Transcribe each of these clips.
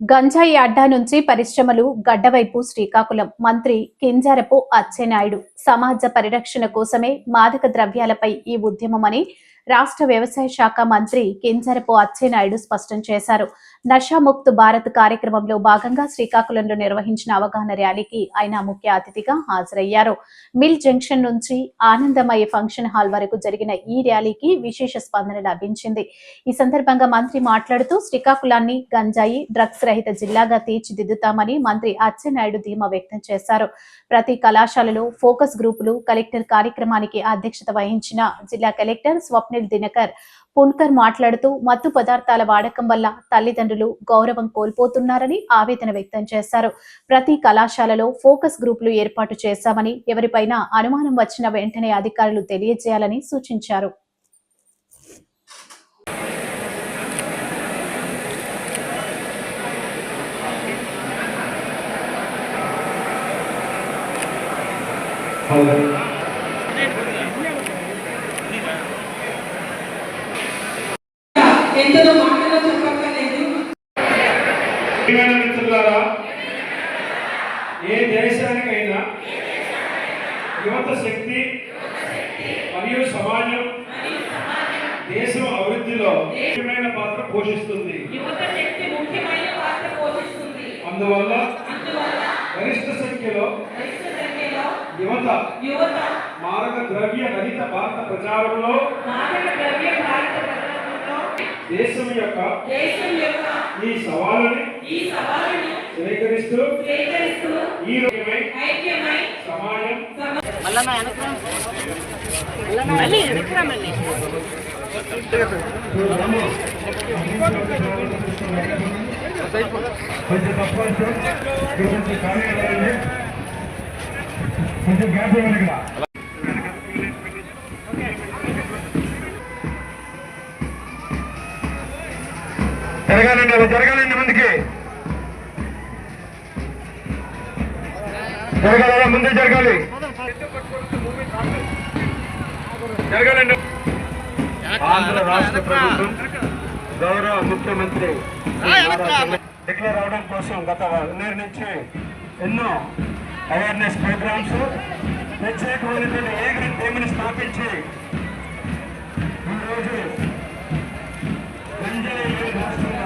గంజాయి అడ్డా నుంచి పరిశ్రమలు గడ్డవైపు శ్రీకాకుళం. మంత్రి కింజారపు అచ్చెన్నాయుడు. సమాజ పరిరక్షణ కోసమే మాదక ద్రవ్యాలపై ఈ ఉద్యమమని రాష్ట్ర వ్యవసాయ శాఖ మంత్రి కింజరపు అచ్చెన్నాయుడు స్పష్టం చేశారు. నషాముక్త్ భారత్ కార్యక్రమంలో భాగంగా శ్రీకాకుళంలో నిర్వహించిన అవగాహన ర్యాలీకి ఆయన ముఖ్య అతిథిగా హాజరయ్యారు. మిల్ జంక్షన్ నుంచి ఆనందమయ ఫంక్షన్ హాల్ వరకు జరిగిన ఈ ర్యాలీకి విశేష స్పందన లభించింది. ఈ సందర్భంగా మంత్రి మాట్లాడుతూ శ్రీకాకుళాన్ని గంజాయి డ్రగ్స్ రహిత జిల్లాగా తీర్చిదిద్దుతామని మంత్రి అచ్చెన్నాయుడు ధీమా వ్యక్తం చేశారు. ప్రతి కళాశాలలో ఫోకస్ గ్రూపులు కలెక్టర్ కార్యక్రమానికి అధ్యక్షత వహించిన జిల్లా కలెక్టర్ స్వప్నిల్ దినకర్. పున్కర్ మాట్లాడుతూ మత్తు పదార్థాల వాడకం వల్ల తల్లిదండ్రులు గౌరవం కోల్పోతున్నారని ఆవేదన వ్యక్తం చేశారు. ప్రతి కళాశాలలో ఫోకస్ గ్రూపులు ఏర్పాటు చేశామని ఎవరిపైన అనుమానం వచ్చిన వెంటనే అధికారులు తెలియజేయాలని సూచించారు. ఎంతలో మిత్రులారా? ఏ దేశానికైనా యువత శక్తి మరియు సమాజం దేశం అభివృద్ధిలో ముఖ్యమైన పాత్ర పోషిస్తుంది. అందువల్ల గరిష్ట సంఖ్యలో యువత యువత మారక ద్రవ్య రహిత భారత ప్రచారంలో మాదక ద్రవ్య భారత దేశం యొక్క దేశం యొక్క ఈ సవాలుని ఈ సవాలును స్వీకరిస్తూ స్వీకరిస్తూ ఈ రోజుమై ఐక్యమై సమాజం కొంచెం తప్పవచ్చు. కొంచెం ఖాళీ అవ్వాలండి కొంచెం గ్యాప్ ఇవ్వండి ఇక్కడ. జరగాలండి అలా జరగాలండి ముందుకి. జరగాలి అలా ముందే జరగాలి. జరగాలండి. ఆంధ్ర రాష్ట్ర ప్రభుత్వం గౌరవ ముఖ్యమంత్రి డిక్లేర్ అవడం కోసం గత ఇయర్ నుంచి ఎన్నో అవేర్నెస్ ప్రోగ్రామ్స్ ప్రత్యేకమైనటువంటి ఏ గ్రీన్ టీమ్ని స్థాపించి ఈరోజు గంజాయి రాష్ట్రంగా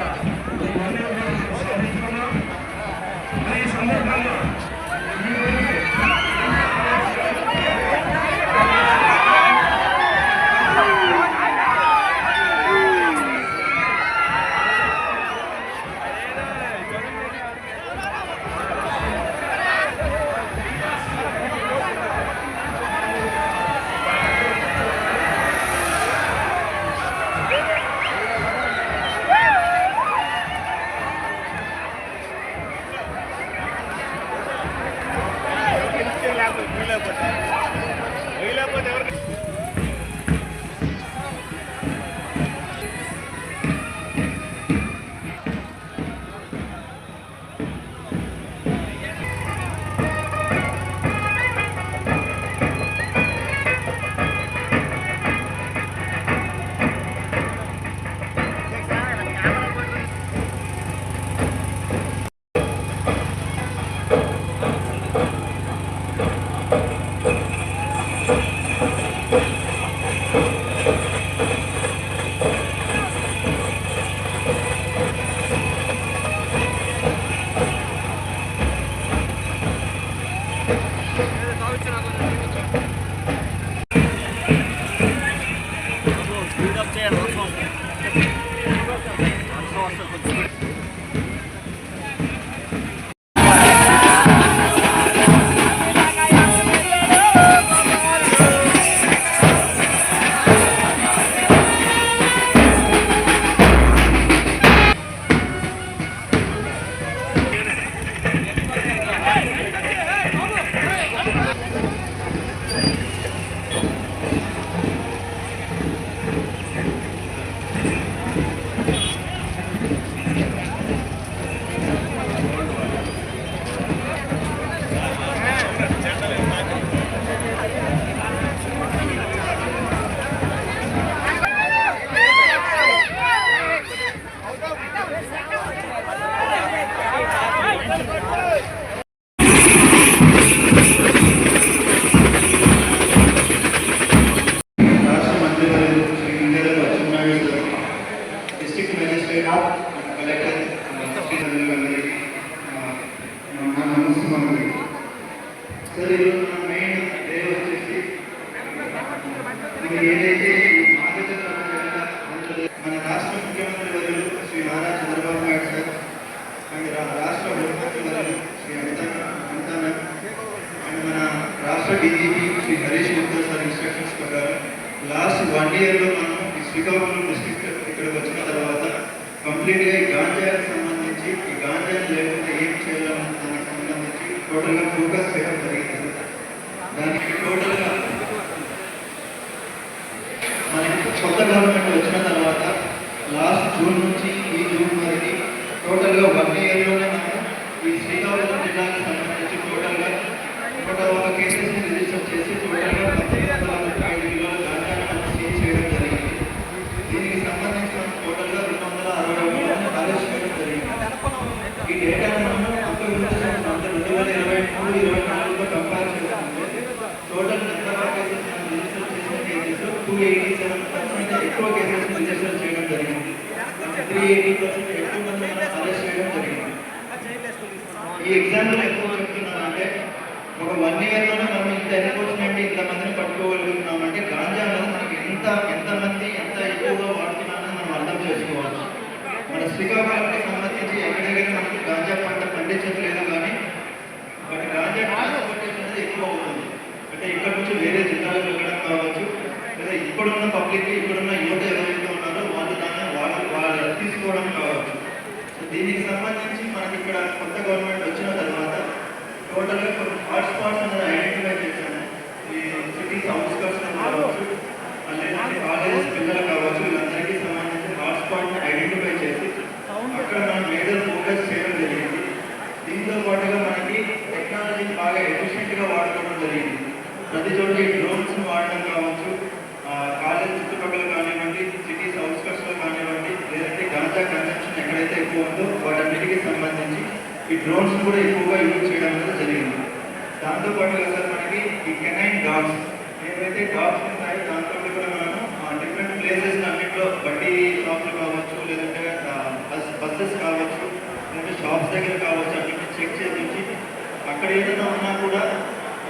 లాస్ట్ వన్ ఇయర్లో మనం ఈ శ్రీకాకుళం డిస్టిక్ ఇక్కడికి వచ్చిన తర్వాత కంప్లీట్గా ఈ గాంజాకి సంబంధించి ఈ గాంజా లేకుండా ఏం చేయాలన్న దానికి సంబంధించి టోటల్గా ఫోకస్ చేయడం జరిగింది. దానికి టోటల్గా మనకి కొత్త గవర్నమెంట్ వచ్చిన తర్వాత లాస్ట్ జూన్ నుంచి ఈ జూన్ వరకు టోటల్గా వన్ ఇయర్లోనే మనం ఈ శ్రీకాకుళం జిల్లాకు సంబంధించి టోటల్గా నూట ఒక కేసెస్ని రిజిస్టర్ చేసి టోటల్గా పద్దెనిమిది వందల ముప్పై ఐదు కిలోల గాంజాను మనం సీజ్ చేయడం జరిగింది దీనికి సంబంధించి మనం టోటల్గా రెండు వందల అరవై మందిని అరెస్ట్ చేయడం జరిగింది ఈ డేటాను మనం అంతకు ముందు సంవత్సరం అంటే రెండు వేల ఇరవై మూడు ఇరవై నాలుగులో కంపేర్ చేసుకుంటే టోటల్ నెంబర్ ఆఫ్ కేసెస్ మనం రిజిస్టర్ చేసిన cases two eighty seven percent చేయడం జరిగింది త్రీ ఎయిటీ పర్సెంట్ ఎక్కువ మంది చేయడం జరిగింది ఈ ఎగ్జాంపుల్ ఎక్కువ చెప్తున్నానంటే ఒక వన్ ఇయర్లోనే మనం ఇంత ఎన్ఫోర్స్మెంట్ ఇంతమందిని పట్టుకోగలుగుతున్నామంటే గాంజా అనేది మనకి ఎంత ఎంతమంది ఎంత ఎక్కువగా వాడుతున్నామని మనం అర్థం చేసుకోవచ్చు మన శ్రీకాకుళంకి సంబంధించి ఎక్కడెక్కడ మనకి గాంజా పంట పండించట్లేదు కానీ బట్ గాంజా ట్రాన్స్పోర్టేషన్ అనేది ఎక్కువ అవుతుంది అంటే ఇక్కడ నుంచి వేరే జిల్లాలకు వెళ్ళడం కావచ్చు లేదా ఇప్పుడున్న పబ్లిక్ ఇప్పుడున్న యువత ఎవరైతే ఉన్నారో వాళ్ళు దాన్ని వాళ్ళు వాళ్ళు తీసుకోవడం కావచ్చు. దీనికి సంబంధించి మనకి ఇక్కడ కొత్త గవర్నమెంట్ వచ్చిన తర్వాత టోటల్గా కొన్ని హాట్స్పాట్స్ అనేది ఐడెంటిఫై చేశాను ఈ సిటీస్ అవుట్స్కట్స్ కావచ్చు లేదంటే కాలేజెస్ పిల్లలు కావచ్చు వీళ్ళందరికీ సంబంధించి హాట్స్పాట్ని ఐడెంటిఫై చేసి అక్కడ మనం మేజర్ ఫోకస్ చేయడం జరిగింది. దీంతో పాటుగా మనకి టెక్నాలజీని బాగా ఎఫిషియెంట్గా వాడుకోవడం జరిగింది. ప్రతి చోట ఈ డ్రోన్స్ వాడడం కావచ్చు ఆ, కాలేజ్ చుట్టుపక్కల కానివ్వండి సిటీస్ అవుట్స్కట్స్లో కానివ్వండి లేదంటే గాంజా కన్సంప్షన్ ఎక్కడైతే ఉందో వాటన్నిటికీ సంబంధించి ఈ డ్రోన్స్ కూడా ఎక్కువగా యూజ్ చేయడం అనేది జరిగింది. దాంతోపాటుగా సార్ మనకి ఈ కెనైన్ డాగ్స్ ఏవైతే డాగ్స్ ఉన్నాయో దాంతో కూడా మనము డిఫరెంట్ ప్లేసెస్ అన్నింటిలో బండి షాప్లు కావచ్చు లేదంటే బస్సెస్ కావచ్చు లేదంటే షాప్స్ దగ్గర కావచ్చు అన్నింటిని చెక్ చేసి అక్కడ ఏదైనా ఉన్నా కూడా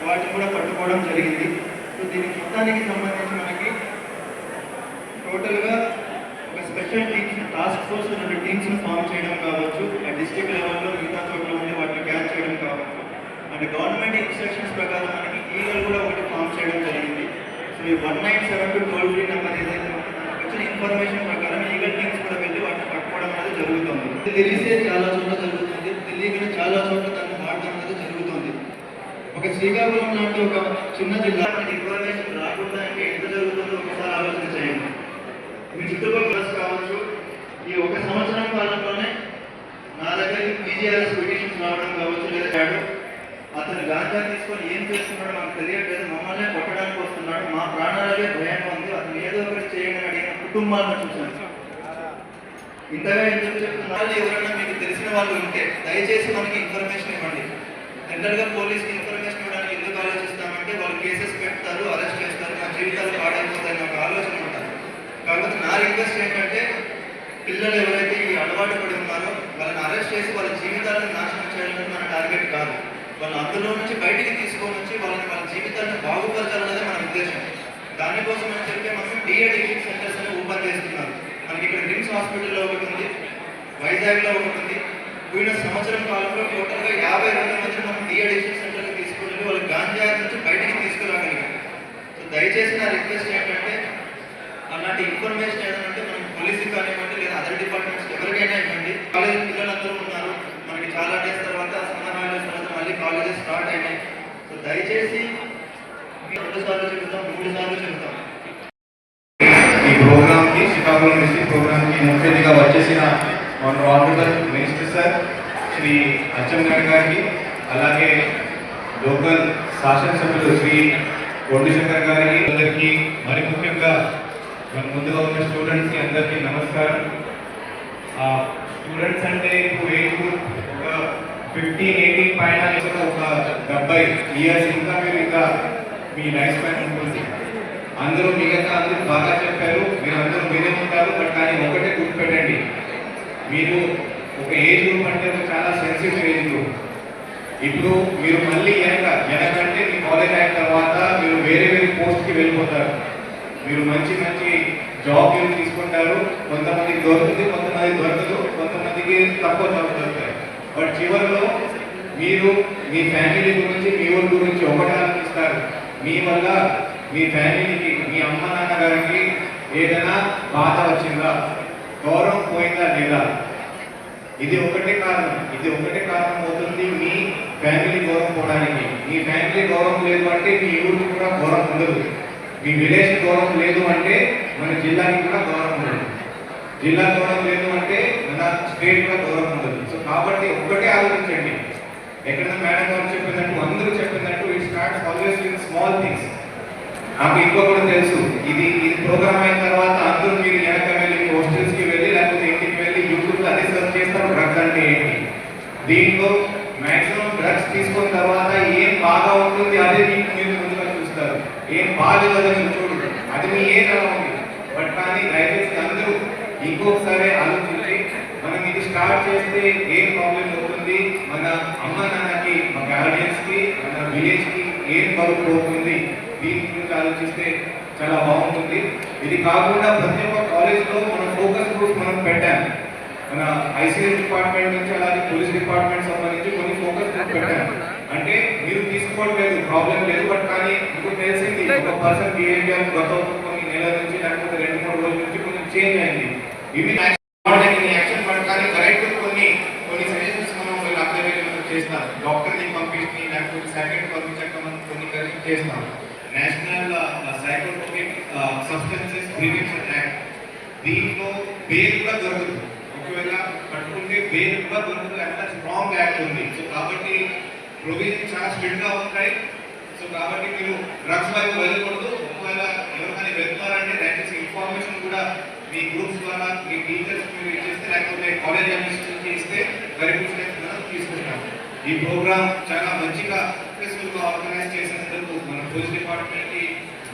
వాటిని కూడా పట్టుకోవడం జరిగింది. సో దీని మొత్తానికి సంబంధించి మనకి టోటల్గా ఒక స్పెషల్ టీ టాస్క్ ఫోర్స్ రెండు టీమ్స్ని ఫామ్ చేయడం కావచ్చు ఆ డిస్ట్రిక్ట్ లెవెల్లో మిగతా చోట్ల ఉండి వాటిని క్యాచ్ చేయడం కావచ్చు. అండ్ గవర్నమెంట్ ఇన్స్ట్రక్షన్స్ ప్రకారం మనకి ఈగల్ కూడా ఒకటి ఫామ్ చేయడం జరిగింది. సో ఈ one nine seven two toll free number ఏదైతే వచ్చిన ఇన్ఫర్మేషన్ ప్రకారం ఈగల్ టీమ్స్ కూడా వెళ్ళి వాటిని పట్టుకోవడం అనేది జరుగుతుంది. తెలిసే చాలా చోట్ల జరుగుతుంది. తెలియకనే చాలా చోట్ల దాన్ని వాడడం అనేది జరుగుతుంది. ఒక శ్రీకాకుళం లాంటి ఒక చిన్న జిల్లా మనకి ఇన్ఫర్మేషన్ రాకుండా ఇంకా ఎంత జరుగుతుందో ఒకసారి ఆలోచన చేయండి మీ చుట్టుపక్కల కావచ్చు ఈ ఒక సంవత్సరం కాలంలోనే నా దగ్గరికి పీజీఆర్ఎస్ పిటిషన్స్ రావడం కావచ్చు లేదా అతను గాంజా తీసుకొని ఏం చేస్తున్నాడో మాకు తెలియట్లేదు. మమ్మల్ని కొట్టడానికి వస్తున్నాడు. మా ప్రాణాలకే భయంగా ఉంది. అతను ఏదో ఒకటి చేయండి అడిగిన కుటుంబాలను చూశాను. ఇంతగా ఎందుకు చెప్తున్నారు ఎవరైనా మీకు తెలిసిన వాళ్ళు ఉంటే దయచేసి మనకి ఇన్ఫర్మేషన్ ఇవ్వండి. జనరల్గా పోలీస్కి ఇన్ఫర్మేషన్ ఇవ్వడానికి ఎందుకు ఆలోచిస్తామంటే వాళ్ళు కేసెస్ పెడతారు అరెస్ట్ చేస్తారు. మా జీవితాలు పాడైపోతాయి నాకు ఆలోచన ఉంటారు కాకపోతే నా రిక్వెస్ట్ ఏంటంటే పిల్లలు ఎవరైతే ఈ అలవాటు పడి ఉన్నారో వాళ్ళని అరెస్ట్ చేసి వాళ్ళ జీవితాలను నాశనం చేయాలని మన టార్గెట్ కాదు. వాళ్ళు అందులో నుంచి బయటికి తీసుకొని వచ్చి వాళ్ళని వాళ్ళ జీవితాలను బాగుపరచాలన్నదే మన ఉద్దేశం. దానికోసం అని చెప్పి మనం డిఎడిక్షన్ సెంటర్స్ అని ఓపెన్ చేస్తున్నారు మనకి ఇక్కడ రిమ్స్ హాస్పిటల్లో ఒకటి ఉంది వైజాగ్లో ఒకటి ఉంది. పోయిన సంవత్సరం కాలంలో టోటల్గా యాభై రెండు మంది మనం డిఎడిక్షన్ సెంటర్కి తీసుకుని వాళ్ళు గాంజా నుంచి బయటికి తీసుకురాగలిగాం. సో దయచేసి నా రిక్వెస్ట్ ఏంటంటే అలాంటి ఇన్ఫర్మేషన్ ఏంటంటే మనం పోలీసు కానివ్వండి లేదా అదర్ డిపార్ట్మెంట్స్ ఎవరికైనా ఇవ్వండి కాలేజ్ పిల్లలందరూ ఉన్నారు. మనకి చాలా డేస్ తర్వాత సమ్మర్ తర్వాత మళ్ళీ కాలేజెస్ స్టార్ట్ అయినాయి. సో దయచేసి రెండు సార్లు చెబుతాం మూడు సార్లు చెబుతాం. ఈ ప్రోగ్రామ్కి శ్రీకాకుళం డిస్ట్రిక్ట్ ప్రోగ్రామ్కి ముఖ్య వచ్చేసిన మన honourable minister sir Shri Atchannaidu గారికి అలాగే లోకల్ శాసనసభ్యులు శ్రీ కొండశంకర్ గారికి అందరికీ మరి ముఖ్యంగా ముందుగా ఉన్న స్టూడెంట్స్కి అందరికీ నమస్కారం. స్టూడెంట్స్ అంటే ఇప్పుడు ఏజ్ ఒక ఫిఫ్టీన్ ఎయిటీన్ పైన ఒక డెబ్బై ఇయర్స్ ఇంకా మీరు ఇంకా మీ లైఫ్ స్పాన్ ఉంటుంది. అందరూ మిగతా అందరూ బాగా చెప్పారు మీరు అందరూ మీరే ఉంటారు బట్ కానీ ఒకటే గుర్తుపెట్టండి. మీరు ఒక ఏజ్ గ్రూప్ అంటే చాలా సెన్సిటివ్ ఏజ్ గ్రూప్ ఇప్పుడు మీరు మళ్ళీ వెనక వెనకంటే మీ కాలేజ్ అయిన తర్వాత మీరు వేరే వేరే పోస్ట్కి వెళ్ళిపోతారు. మీరు మంచి మంచి జాబ్ మీరు తీసుకుంటారు? కొంతమందికి దొరుకుతుంది కొంతమంది దొరకదు కొంతమందికి తక్కువ జాబ్ దొరుకుతాయి. బట్ చివరిలో మీరు మీ ఫ్యామిలీ గురించి మీ ఊరి గురించి ఒకటే ఆలోచిస్తారు మీ వల్ల మీ ఫ్యామిలీకి మీ అమ్మ నాన్న గారికి ఏదైనా బాధ వచ్చిందా? గౌరవం పోయిందా లేదా? ఇది ఒకటే కారణం. ఇది ఒకటే కారణం అవుతుంది మీ ఫ్యామిలీ గౌరవం పోవడానికి. మీ ఫ్యామిలీ గౌరవం లేదు అంటే మీ ఊరికి కూడా గౌరవం ఉండదు. మీ విలేజ్ గౌరవం లేదు అంటే మన జిల్లాకి కూడా గౌరవం ఉండదు. జిల్లా గౌరవం లేదు అంటే మన స్టేట్ కూడా గౌరవం ఉండదు. సో కాబట్టి ఒక్కటే ఆలోచించండి. ఎక్కడైనా మేడం గారు చెప్పినట్టు అందరూ చెప్పినట్టు it starts always with small things నాకు ఇంకో కూడా తెలుసు. ఇది ఇది ప్రోగ్రామ్ అయిన తర్వాత అందరూ మీరు వెనక వెళ్ళి హాస్టల్స్కి వెళ్ళి లేకపోతే ఇంటికి వెళ్ళి యూట్యూబ్ అదే సెర్చ్ చేస్తారు డ్రగ్స్ అంటే ఏంటి? దీంట్లో మాక్సిమం డ్రగ్స్ తీసుకున్న తర్వాత ఏం బాగా ఉంటుంది అదే మీకు మీరు ముందుగా చూస్తారు ఏం బాగాలేదు చూడు అది మీ ఏ అలా ఉంది బట్ కానీ దయచేసి అందరూ ఇంకొకసారి ఆలోచించి మనం ఇది స్టార్ట్ చేస్తే ఏం ప్రాబ్లం అవుతుంది? మన అమ్మ నాన్నకి మన గార్డియన్స్కి మన విలేజ్కి ఏం బరువు పోతుంది? దీని గురించి ఆలోచిస్తే చాలా బాగుంటుంది. ఇది కాకుండా ప్రతి ఒక్క కాలేజ్లో మన ఫోకస్ గ్రూప్ మనం పెట్టాము మన ఐసీఎస్ డిపార్ట్మెంట్ నుంచి అలాగే పోలీస్ డిపార్ట్మెంట్ సంబంధించి కొన్ని ఫోకస్ గ్రూప్ పెట్టాము అంటే మీరు తీసుకోవట్లేదు ప్రాబ్లం లేదు బట్ కానీ మీకు తెలిసింది ఒక పర్సన్ బిహేవియర్ గత కొన్ని నెలల నుంచి లేకపోతే రెండు మూడు రోజుల నుంచి కొంచెం చేంజ్ అయింది. ఇవి యాక్షన్ బట్ కానీ కరెక్ట్ కొన్ని కొన్ని సజెషన్స్ మనం వీళ్ళు అప్లై మనం చేస్తాం. డాక్టర్ని పంపించి లేకపోతే సైకెట్ పంపించాక మనం కొన్ని కరెక్ట్ చేస్తాం. National psychotropic substances prevention act దీంట్లో బెయిల్ కూడా దొరుకుతుంది ఒకవేళ పట్టుకుంటే బెయిల్ కూడా దొరుకుతుంది అంత స్ట్రాంగ్ యాక్ట్ ఉంది. సో కాబట్టి ప్రొవిజన్ చాలా స్ట్రిక్ట్గా ఉంటాయి. సో కాబట్టి మీరు డ్రగ్స్ వైపు వెళ్ళకూడదు. ఒకవేళ ఎవరికైనా వెళ్తున్నారంటే దయచేసి ఇన్ఫర్మేషన్ కూడా మీ గ్రూప్స్ ద్వారా మీ టీచర్స్ మీరు ఇచ్చేస్తే లేకపోతే కాలేజ్ అడ్మినిస్ట్రేషన్ ఇస్తే కరెక్ట్ తీసుకుంటాము ఈ ప్రోగ్రామ్ చాలా మంచిగా సక్సెస్ఫుల్గా ఆర్గనైజ్ చేసినందుకు మన పోలీస్ డిపార్ట్మెంట్కి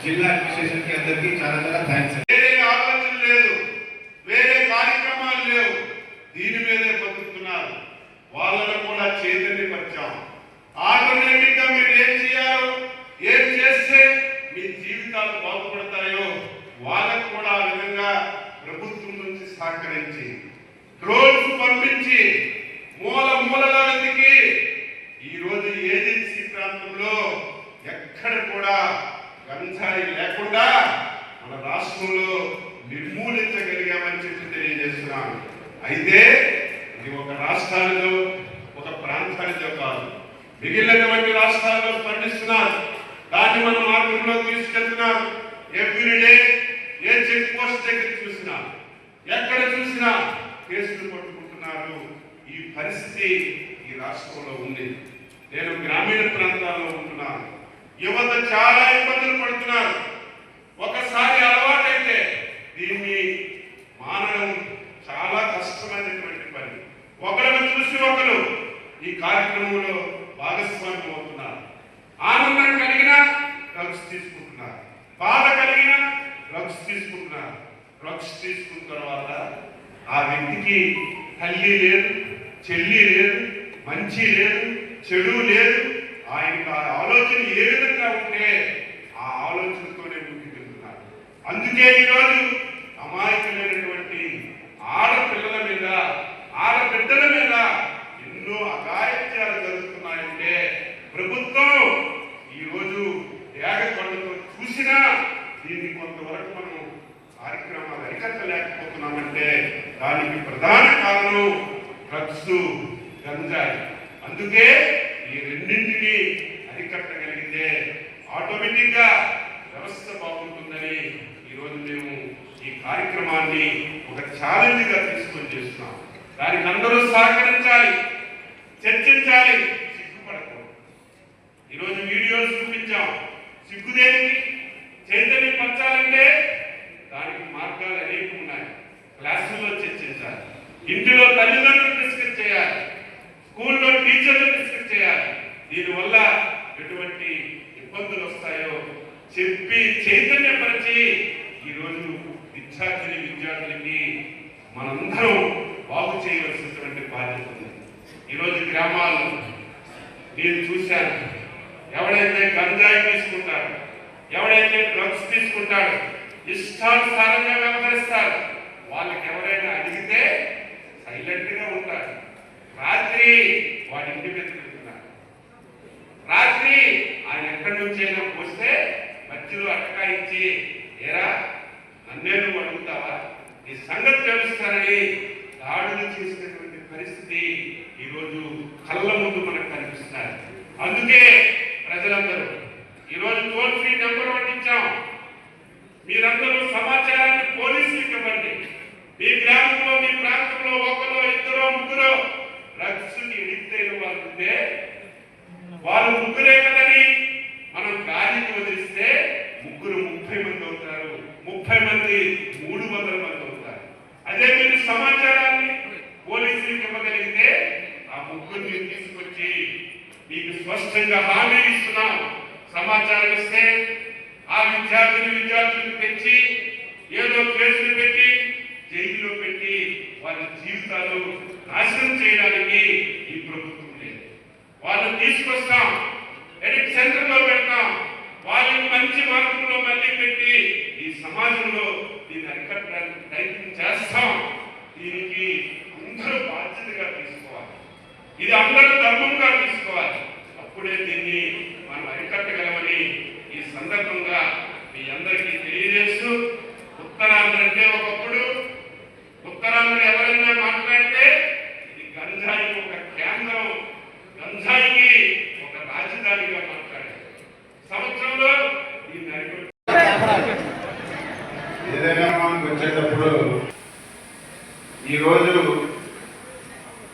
జిల్లా అడ్మినిస్ట్రేషన్కి అందరికీ చాలా చాలా థ్యాంక్స్ వేరే ఆలోచన లేదు. వేరే కార్యక్రమాలు లేవు. దీని మీదే బతుకుతున్నారు. వాళ్ళను కూడా చైతన్యపరిచాము ఆటోమేటిక్గా మీరు ఏం చేయాలో ఏం చేస్తే మీ జీవితాలు బాగుపడతాయో వాళ్ళకు కూడా ఆ విధంగా ప్రభుత్వం నుంచి సహకరించి డ్రోన్స్ పంపించి మూల మూలల వెతికి ఈ ఏజెన్సీ ప్రాంతంలో ఎక్కడ కూడా గంజాయి లేకుండా మన రాష్ట్రంలో నిర్మూలించగలిగామని చెప్పి తెలియజేస్తున్నాను. అయితే ఇది ఒక రాష్ట్రానిలో ఒక ప్రాంతానితో కాదు. మిగిలినటువంటి రాష్ట్రాల్లో స్పందిస్తున్నారు. దాన్ని మనం మార్గంలో తీసుకెళ్తున్నారు. ఎవ్రీడే ఏ చెక్ పోస్ట్ దగ్గర చూసినా ఎక్కడ చూసినా కేసులు పట్టుకుంటున్నారు. ఈ పరిస్థితి ఈ రాష్ట్రంలో ఉంది. నేను గ్రామీణ ప్రాంతాల్లో ఉంటున్నాను. యువత చాలా ఇబ్బందులు పడుతున్నారు. ఒకసారి అలవాటైతే దీన్ని మానడం చాలా కష్టమైనటువంటి పని. ఒకరిని చూసి ఒకరు ఈ కార్యక్రమంలో భాగస్వామ్యం అవుతున్నారు. ఆనందం కలిగిన డ్రగ్స్ తీసుకుంటున్నారు. బాధ కలిగిన డ్రగ్స్ తీసుకుంటున్నారు. డ్రగ్స్ తీసుకున్న తర్వాత ఆ వ్యక్తికి తల్లి లేదు చెల్లి లేదు మంచి లేదు చెడు లేదు. ఆయనకు ఆ ఆలోచన ఏ విధంగా ఉంటే ఆ ఆలోచనతోనే ముందుకెళ్తున్నారు. అందుకే ఈరోజు అమాయకులు ఆడపిల్లల మీద ఆడబిడ్డల మీద ఎన్నో అఘాయిత్యాలు జరుగుతున్నాయంటే ప్రభుత్వం ఈరోజు ఏగకొండతో చూసినా వరకు మనం కార్యక్రమాలు అరికట్టలేకపోతున్నామంటే దానికి ప్రధాన కారణం డ్రగ్స్ గంజాయి. అందుకే ఈ రెండింటిని అరికట్టగలిగితే ఆటోమేటిక్గా వ్యవస్థ బాగుంటుందని ఈరోజు మేము ఈ కార్యక్రమాన్ని ఒక ఛాలెంజ్గా తీసుకొని చేస్తున్నాం. దానికి అందరూ సహకరించాలి చర్చించాలి సిగ్గుపడకూడదు. ఈరోజు వీడియోలు చూపించాం. సిగ్గు దేనికి చైతన్యం పంచాలంటే దానికి మార్గాలు అనేక ఉన్నాయి. క్లాసుల్లో చర్చించాలి ఇంటిలో తల్లిదండ్రులు డిస్కస్ చేయాలి. స్కూల్లో టీచర్లు డిస్కస్ చేయాలి. దీనివల్ల ఎటువంటి ఇబ్బందులు వస్తాయో చెప్పి చైతన్యపరిచి ఈరోజు విద్యార్థిని విద్యార్థులకి మనందరం బాగు చేయవలసినటువంటి బాధ్యత ఉంది. ఈరోజు గ్రామాల్లో నేను చూశాను. ఎవడైతే గంజాయి తీసుకుంటాడు ఎవడైతే డ్రగ్స్ తీసుకుంటాడు ఇష్టానుసారంగా వ్యవహరిస్తారు. వాళ్ళకి ఎవరైనా అడిగితే సైలెంట్గా ఉంటారు. రాత్రి వాడి ఇంటి మీద తిరుగుతున్నారు. రాత్రి ఆయన ఎక్కడి నుంచి అయినా వస్తే మధ్యలో అటకాయించి ఏరా నన్నే నువ్వు అడుగుతావా? ఈ సంగతి తెలుస్తానని దాడులు చేసినటువంటి పరిస్థితి ఈరోజు కళ్ళ ముందు మనకు కనిపిస్తున్నారు అందుకే ప్రజలందరూ ఈరోజు టోల్ ఫ్రీ నెంబర్ పట్టించాం మీరందరూ సమాచారాన్ని పోలీసులకు ఇవ్వండి. మీ గ్రామంలో మీ ప్రాంతంలో ఒకరో ఇద్దరో ముగ్గురో డ్రగ్స్ ఎడిక్ట్ అయిన వాళ్ళు ఉంటే వాళ్ళు ముగ్గురే కదని మనం గాలికి వదిలిస్తే ముగ్గురు ముప్పై మంది అవుతారు. ముప్పై మంది మూడు వందల మంది అవుతారు. అదే మీరు సమాచారాన్ని పోలీసులకు ఇవ్వగలిగితే ఆ ముగ్గురిని తీసుకొచ్చి మీకు స్పష్టంగా హామీ ఇస్తున్నాం. సమాచారం ఇస్తే ఆ విద్యార్థులు విద్యార్థులను పెంచి ఏదో కేసులు పెట్టి జైల్లో పెట్టి వారి జీవితాలు నాశనం చేయడానికి ఈ ప్రభుత్వం లేదు. వాళ్ళని తీసుకొస్తాం. ఎడిట్ సెంటర్లో పెడతాం. వాళ్ళని మంచి మార్గంలో మళ్ళీ పెట్టి ఈ సమాజంలో దీన్ని అరికట్టడానికి ప్రయత్నం చేస్తాం. దీనికి అందరూ బాధ్యతగా తీసుకోవాలి. ఇది అందరూ ధర్మంగా తీసుకోవాలి. అప్పుడే దీన్ని మనం అరికట్టగలమని ఈ సందర్భంగా మీ అందరికీ తెలియజేస్తూ ఉత్తరాంధ్ర అంటే ఒకప్పుడు ఉత్తరాంధ్ర ఎవరైనా మాట్లాడితే ఇది గంజాయికి ఒక కేంద్రం గంజాయికి ఒక రాజధానిగా మాట్లాడారు సంవత్సరంలో దీన్ని అరికట్టు ఏదైనా మనకు వచ్చేటప్పుడు ఈరోజు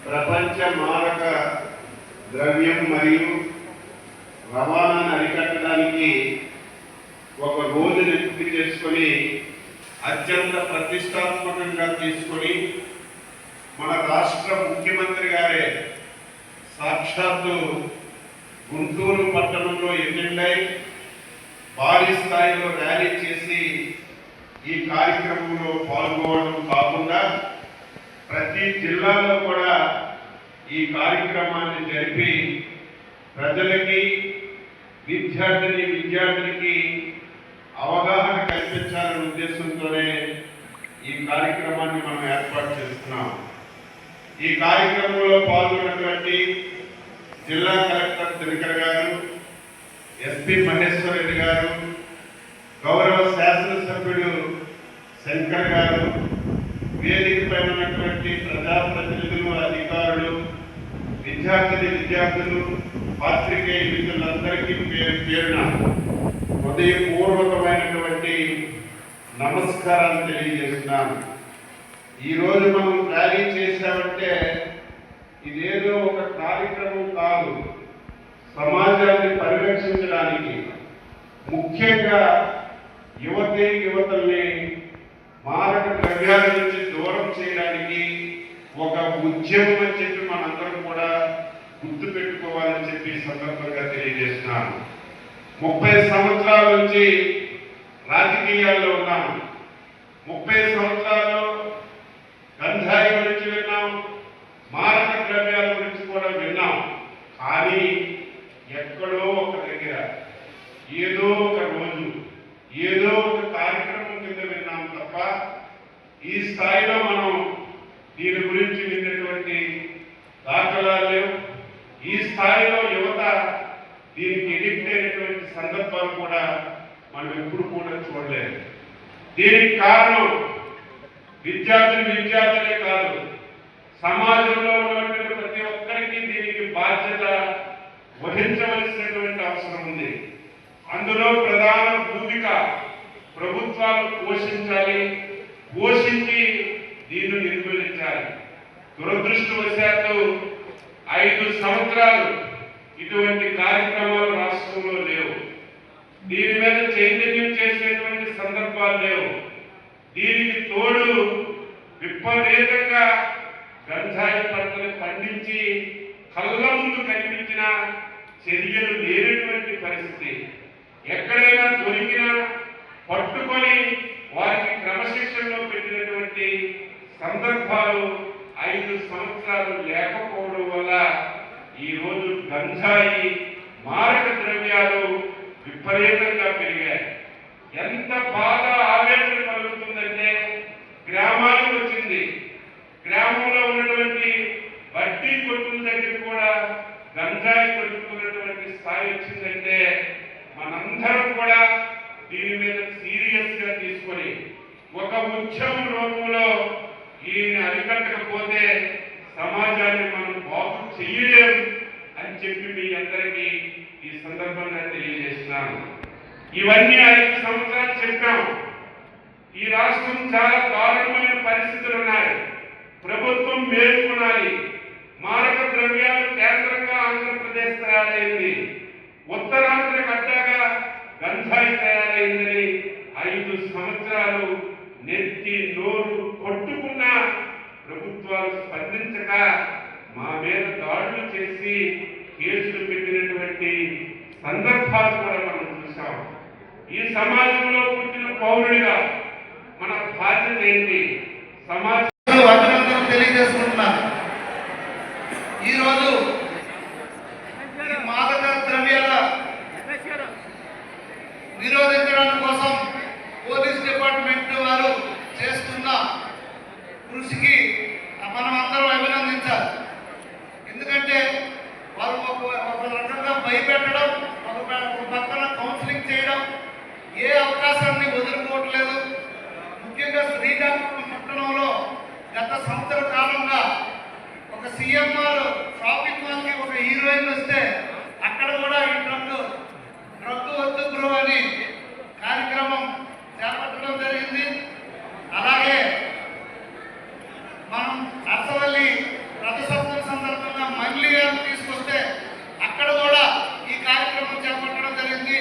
ప్రపంచ మారక ద్రవ్యం మరియు రవాణాను అరికట్టడానికి ఒక రోజును ఎంపిక చేసుకొని అత్యంత ప్రతిష్టాత్మకంగా తీసుకొని మన రాష్ట్ర ముఖ్యమంత్రి గారే సాక్షాత్తు గుంటూరు పట్టణంలో ఎన్నిండై భారీ స్థాయిలో ర్యాలీ చేసి ఈ కార్యక్రమంలో పాల్గొనడం కాకుండా ప్రతి జిల్లాలో కూడా ఈ కార్యక్రమాన్ని జరిపి ప్రజలకి విద్యార్థిని విద్యార్థులకి అవగాహన కల్పించాలనే ఉద్దేశంతోనే ఈ కార్యక్రమాన్ని మనం ఏర్పాటు చేస్తున్నాం. ఈ కార్యక్రమంలో పాల్గొన్నటువంటి జిల్లా కలెక్టర్ దినకర్ గారు ఎస్పి మహేశ్వర్ రెడ్డి గారు గౌరవ శాసనసభ్యుడు శంకర్ గారు వేదిక పైన ఉన్నటువంటి ప్రజాప్రతినిధులు విద్యార్థిని విద్యార్థులు పాత్రికేయ మిత్రులందరికీ పేరు పేరున హృదయపూర్వకమైనటువంటి నమస్కారాలు తెలియజేస్తున్నాను. ఈరోజు మనం ర్యాలీ చేశామంటే ఇదేదో ఒక కార్యక్రమం కాదు. సమాజాన్ని పరిరక్షించడానికి ముఖ్యంగా యువతి యువతల్ని మారక ద్రవ్యాల నుంచి దూరం చేయడానికి ఒక ఉద్యమం అని చెప్పి మనందరం కూడా గుర్తు పెట్టుకోవాలని చెప్పి సందర్భంగా తెలియజేస్తున్నాను. ముప్పై సంవత్సరాల నుంచి రాజకీయాల్లో ఉన్నాను. ముప్పై సంవత్సరాల్లో గంధాయి గురించి విన్నాం మారక ద్రవ్యాల గురించి కూడా విన్నాం. కానీ ఎక్కడో ఒక దగ్గర ఏదో ఒక రోజు ఏదో ఒక కార్యక్రమం కింద విన్నాం తప్ప ఈ స్థాయిలో మనం దీని గురించి విన్నటువంటి దాఖలాలు లేవు ఈ స్థాయిలో యువత దీనికి ఎడిక్ట్ అయినటువంటి సందర్భాలు కూడా మనం ఎప్పుడు కూడా చూడలేదు. దీనికి కారణం విద్యార్థులు విద్యార్థులే కాదు. సమాజంలో ఉన్నటువంటి ప్రతి ఒక్కరికి దీనికి బాధ్యత వహించవలసినటువంటి అవసరం ఉంది. అందులో ప్రధాన భూమిక ప్రభుత్వాలు పోషించాలి. పోషించి దీన్ని నిర్మూలించాలి. దురదృష్టవశాత్తు ఐదు సంవత్సరాలు ఇటువంటి కార్యక్రమాలు రాష్ట్రంలో లేవు. దీని మీద చైతన్యం చేసేటువంటి సందర్భాలు లేవు. దీనికి తోడు విపరీతంగా గంజాయి పంటలు పండించి కళ్ళ ముందు కనిపించిన చర్యలు లేనటువంటి పరిస్థితి. ఎక్కడైనా దొరికినా పట్టుకొని వారికి క్రమశిక్షణలో పెట్టినటువంటి సందర్భాలు ఐదు సంవత్సరాలు లేకపోవడం వల్ల ఈ రోజు గంజాయి మారక ద్రవ్యాలు విపరీతంగా పెరిగాయి. ఎంత బాధ ఆవేదన కలుగుతుందంటే గ్రామాలకు వచ్చింది. గ్రామంలో ఉన్నటువంటి వడ్డీ కొట్టుల దగ్గర కూడా గంజాయి కొట్టుకున్నటువంటి స్థాయి వచ్చిందంటే మనందరం కూడా దీని మీద సీరియస్గా తీసుకొని ఒక ఉద్యమం రూపంలో దీన్ని అరికట్టకపోతే సమాజాన్ని మనం బాగు చేయలేము అని చెప్పి మీ అందరికీ ఈ సందర్భంగా తెలియజేస్తున్నాను. ఇవన్నీ ఐదు సంవత్సరాలు చెప్పాం. ఈ రాష్ట్రం చాలా దారుణమైన పరిస్థితులు ఉన్నాయి. ప్రభుత్వం మేల్కొనాలి. మారక ద్రవ్యాలు కేంద్రంగా ఆంధ్రప్రదేశ్ తయారైంది. ఉత్తరాంధ్ర కట్టాగా గంజాయి తయారైందని ఐదు సంవత్సరాలు నెత్తి నోరు కొట్టుకున్న ప్రభుత్వాలు స్పందించక మా మీద దాడులు చేసి కేసులు పెట్టినటువంటి సందర్భాలు కూడా మనం చూసాం ఈ సమాజంలో పుట్టిన పౌరుడిగా మన బాధ్యత ఏంటి? సమాజ అభినందనలు తెలియజేసుకుంటున్నాను ఈరోజు మాదక ద్రవ్యాల నిరోధించడానికి కోసం పోలీస్ డిపార్ట్మెంట్ వారు చేస్తున్న కృషికి మనం అందరం అభినందించాలి. ఎందుకంటే వారు ఒక ఒక రకంగా భయపెట్టడం ఒక ఒక పక్కన కౌన్సిలింగ్ చేయడం ఏ అవకాశాన్ని వదులుకోవట్లేదు. ముఖ్యంగా శ్రీకాకుళం పట్టణంలో గత సంవత్సర కాలంగా ఒక సీఎంఆర్ షాపింగ్ మాల్కి ఒక హీరోయిన్ వస్తే అక్కడ కూడా ఈ డ్రగ్ డ్రగ్ వద్దు బ్రో అని కార్యక్రమం చేపట్టడం జరిగింది అలాగే మనం అసవల్లి రథసప్తమి సందర్భంగా మళ్ళీ గారు తీసుకొస్తే అక్కడ కూడా ఈ కార్యక్రమం చేపట్టడం జరిగింది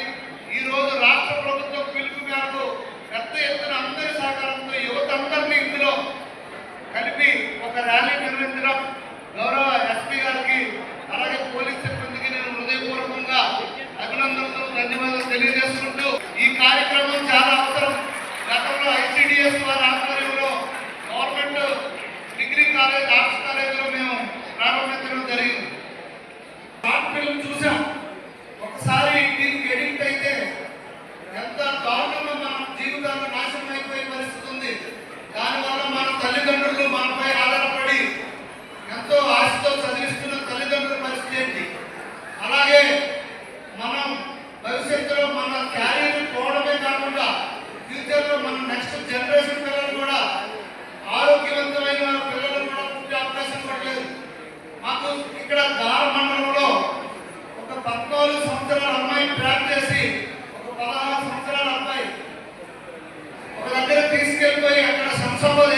ఈ రోజు రాష్ట్ర ప్రభుత్వం పిలుపు మేరకు పెద్ద ఎత్తున అందరి సహకారంతో యువత అందరినీ ఇందులో కలిపి ఒక ర్యాలీ నిర్వహించడం గౌరవ ఎస్పీ గారికి అలాగే పోలీస్ సిబ్బందికి నేను హృదయపూర్వకంగా అభినందనలు ధన్యవాదాలు తెలియజేసుకుంటూ ఈ కార్యక్రమం చాలా అవసరం. గతంలో ఐసిడిఎస్ వారి ఆధ్వర్యంలో గవర్నమెంట్ డిగ్రీ కాలేజ్ ఆర్ట్స్ కాలేజీలో మేము ప్రారంభించడం జరిగింది. షార్ట్ చూసాం ఒకసారి దీనికి ఎడిక్ట్ అయితే ఎంత దారుణంగా మన జీవితాలు నాశనం అయిపోయే పరిస్థితి ఉంది దానివల్ల మన తల్లిదండ్రులు మనపై ఆధారపడి ఎంతో ఆశతో చదివిస్తున్న తల్లిదండ్రుల పరిస్థితి ఏంటి అలాగే మనం భవిష్యత్తులో మన క్యారియర్ పోవడమే కాకుండా ఫ్యూచర్లో మన నెక్స్ట్ జనరేషన్ పిల్లలు కూడా ఆరోగ్యవంతమైన పిల్లలు కూడా పుట్టే అవకాశం కూడా లేదు మాకు ఇక్కడ దార మండలంలో ఒక పద్నాలుగు సంవత్సరాల అమ్మాయిని ట్రాప్ చేసి ఒక పదహారు సంవత్సరాల అబ్బాయి ఒక దగ్గర తీసుకెళ్ళిపోయి అక్కడ